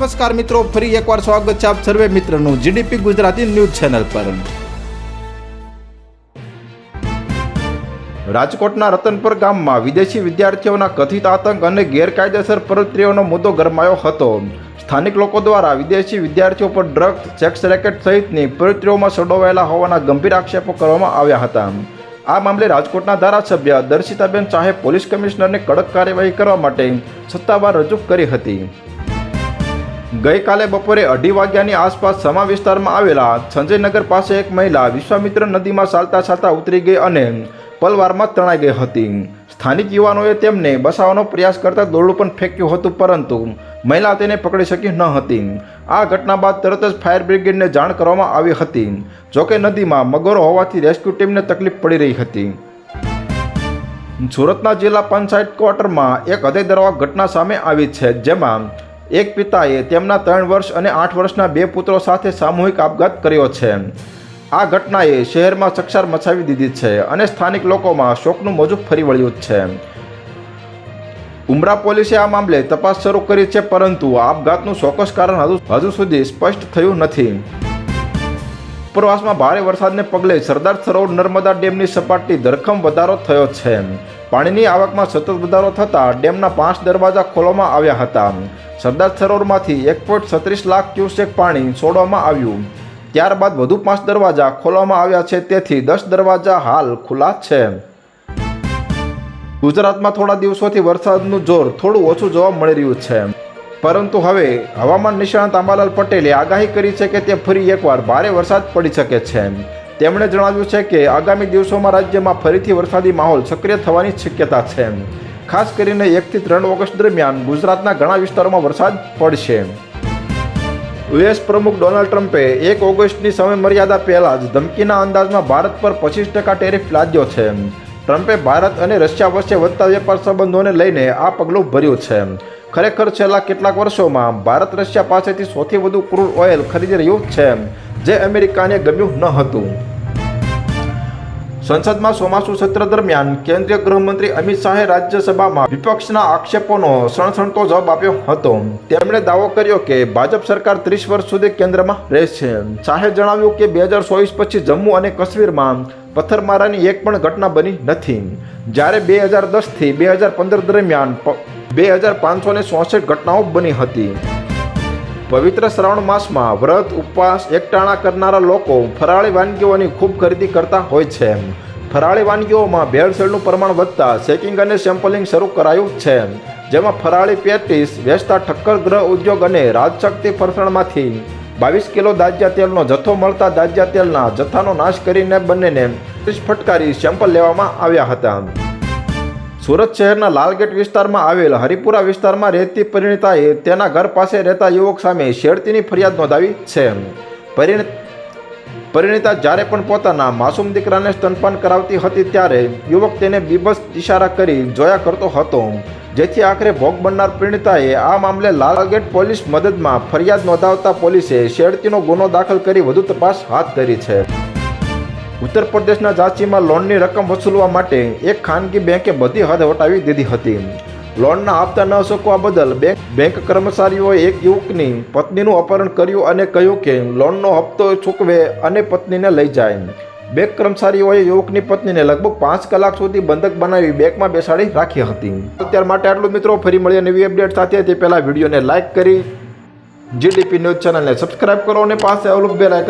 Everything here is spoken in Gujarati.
નમસ્કાર મિત્રો, ફરી એકવાર સ્વાગત છે આપ સર્વે મિત્રનું જીડીપી ગુજરાતી ન્યૂઝ ચેનલ પર. રાજકોટના રતનપુર ગામમાં વિદેશી વિદ્યાર્થીઓના કથિત આતંક અને ગેરકાયદેસર પ્રવૃત્તિઓનો મુદ્દો ગરમાયો હતો. સ્થાનિક લોકો દ્વારા વિદેશી વિદ્યાર્થીઓ પર ડ્રગ્સ સેક્સ રેકેટ સહિતની પ્રવૃત્તિઓમાં સંડોવાયેલા હોવાના ગંભીર આક્ષેપો કરવામાં આવ્યા હતા. આ મામલે રાજકોટના ધારાસભ્ય દર્શિતાબેન શાહે પોલીસ કમિશનરને કડક કાર્યવાહી કરવા માટે સત્તાવાર રજૂ કરી હતી. ગઈકાલે બપોરે અઢી વાગ્યાની આસપાસ સમા વિસ્તારમાં આવેલા સંજયનગર પાસે એક મહિલા વિશ્વામિત્ર નદીમાં ચાલતા ચાલતા ઉતરી ગઈ અને પલવારમાં તણાઈ ગઈ હતી. સ્થાનિક યુવાનોએ તેમને બસાવવાનો પ્રયાસ કરતા દોરડું પણ ફેંક્યું હતું, પરંતુ મહિલા તેને પકડી શકી ન હતી. આ ઘટના બાદ તરત જ ફાયર બ્રિગેડને જાણ કરવામાં આવી હતી જોકે નદીમાં મગરો હોવાથી રેસ્ક્યુ ટીમને તકલીફ પડી રહી હતી. સુરતના જિલ્લા પંચાયત ક્વાર્ટરમાં એક હૃદયદરવા ઘટના સામે આવી છે, જેમાં એક પિતાએ તેમના ત્રણ વર્ષ અને આઠ વર્ષના બે પુત્રો સાથે સામૂહિક આપઘાત કર્યો છે. આ ઘટનાએ શહેરમાં ચકચાર મચાવી દીધી છે અને સ્થાનિક લોકોમાં શોકનું મોજું ફરી વળ્યું છે. ઉમરા પોલીસે આ મામલે તપાસ શરૂ કરી છે, પરંતુ આપઘાતનું ચોક્કસ કારણ હજુ હજુ સુધી સ્પષ્ટ થયું નથી. ઉપરવાસમાં ભારે વરસાદને પગલે સરદાર સરોવર નર્મદા ડેમની સપાટી ધરખમ વધારો થયો છે. પાણીની આવકમાં સતત વધારો થતાં ડેમના પાંચ દરવાજા ખોલવામાં આવ્યા હતા. સરદાર સરોવરમાંથી એક પોઈન્ટ છત્રીસ લાખ ક્યુસેક પાણી છોડવામાં આવ્યું. ત્યારબાદ વધુ પાંચ દરવાજા ખોલવામાં આવ્યા છે, તેથી દસ દરવાજા હાલ ખુલ્લા છે. ગુજરાતમાં થોડા દિવસોથી વરસાદનું જોર થોડું ઓછું જોવા મળી રહ્યું છે. પરંતુ હવે હવામાન નિષ્ણાત આંબાલાલ પટેલે આગાહી કરી છે કે તે ફરી એકવાર ભારે વરસાદ પડી શકે છે. તેમણે જણાવ્યું છે કે આગામી દિવસોમાં રાજ્યમાં ફરીથી વરસાદી માહોલ સક્રિય થવાની શક્યતા છે. ખાસ કરીને એકથી ત્રણ ઓગસ્ટ દરમિયાન ગુજરાતના ઘણા વિસ્તારોમાં વરસાદ પડશે. યુએસ પ્રમુખ ડોનાલ્ડ ટ્રમ્પે એક ઓગસ્ટની સમયમર્યાદા પહેલા જ ધમકીના અંદાજમાં ભારત પર પચીસ ટકા ટેરિફ લાદ્યો છે. ટ્રમ્પે ભારત અને રશિયા વચ્ચે વધતા વેપાર સંબંધોને લઈને આ પગલું ભર્યું છે. ખરેખર છેલ્લા કેટલાક વર્ષોમાં ભારત રશિયા પાસેથી સૌથી વધુ ક્રૂડ ઓઇલ ખરીદી રહ્યું છે, જે અમેરિકાને ગમ્યું ન હતું. સંસદમાં ચોમાસુ સત્ર દરમિયાન કેન્દ્રીય ગૃહમંત્રી અમિત શાહે રાજ્યસભામાં વિપક્ષના આક્ષેપોનો સણસણતો જવાબ આપ્યો હતો. તેમણે દાવો કર્યો કે ભાજપ સરકાર ત્રીસ વર્ષ સુધી કેન્દ્રમાં રહેશે. શાહે જણાવ્યું કે બે હજાર ચોવીસ પછી જમ્મુ અને કાશ્મીરમાં પથ્થરમારાની એક પણ ઘટના બની નથી. જ્યારે બે હજાર દસથી બે હજાર પંદર દરમિયાન બે હજાર પાંચસો ને ચોસઠ ઘટનાઓ બની હતી. પવિત્ર શ્રાવણ માસમાં વ્રત, ઉપવાસ, એકટાણા કરનારા લોકો ફરાળી વાનગીઓની ખૂબ ખરીદી કરતા હોય છે. ફરાળી વાનગીઓમાં ભેળસેળનું પ્રમાણ વધતા ચેકિંગ અને સેમ્પલિંગ શરૂ કરાયું છે. જેમાં ફરાળી પેટીસ, વેચતા ઠક્કર ગ્રહ ઉદ્યોગ અને રાજશક્તિ ફરસાણમાંથી બાવીસ કિલો દાજ્યા તેલનો જથ્થો મળતા દાજ્યા તેલના જથ્થાનો નાશ કરીને બંનેને ફટકારી સેમ્પલ લેવામાં આવ્યા હતા. સુરત શહેરના લાલગેટ વિસ્તારમાં આવેલ હરિપુરા વિસ્તારમાં રહેતી પરિણીતાએ તેના ઘર પાસે રહેતા યુવક સામે શેડતીની ફરિયાદ નોંધાવી છે. પરિણીત પરિણીતા જ્યારે પણ પોતાના માસૂમ દીકરાને સ્તનપાન કરાવતી હતી ત્યારે યુવક તેને બીબસ ઇશારા કરી જોયા કરતો હતો. જેથી આખરે ભોગ બનનાર પરિણીતાએ આ મામલે લાલગેટ પોલીસ મદદમાં ફરિયાદ નોંધાવતા પોલીસે શેડતીનો ગુનો દાખલ કરી વધુ તપાસ હાથ ધરી છે. ઉત્તર પ્રદેશના ઝાંસીમાં લોનની રકમ વસૂલવા માટે એક ખાનગી બેંકે બધી હદ વટાવી દીધી હતી. લોનના હપ્તા ન ચૂકવા બદલ બેંક બેંક કર્મચારીઓએ એક યુવકની પત્નીનું અપહરણ કર્યું અને કહ્યું કે લોનનો હપ્તો ચૂકવે અને પત્નીને લઈ જાય. બેંક કર્મચારીઓએ યુવકની પત્નીને લગભગ પાંચ કલાક સુધી બંધક બનાવી બેંકમાં બેસાડી રાખી હતી. અત્યાર માટે આટલું મિત્રો, ફરી મળીએ નવી અપડેટ સાથે. તે પહેલાં વિડીયોને લાઇક કરી, જીડીપી ન્યૂઝ ચેનલને સબસ્ક્રાઇબ કરો અને પાસે આવેલું બેલ આઇકન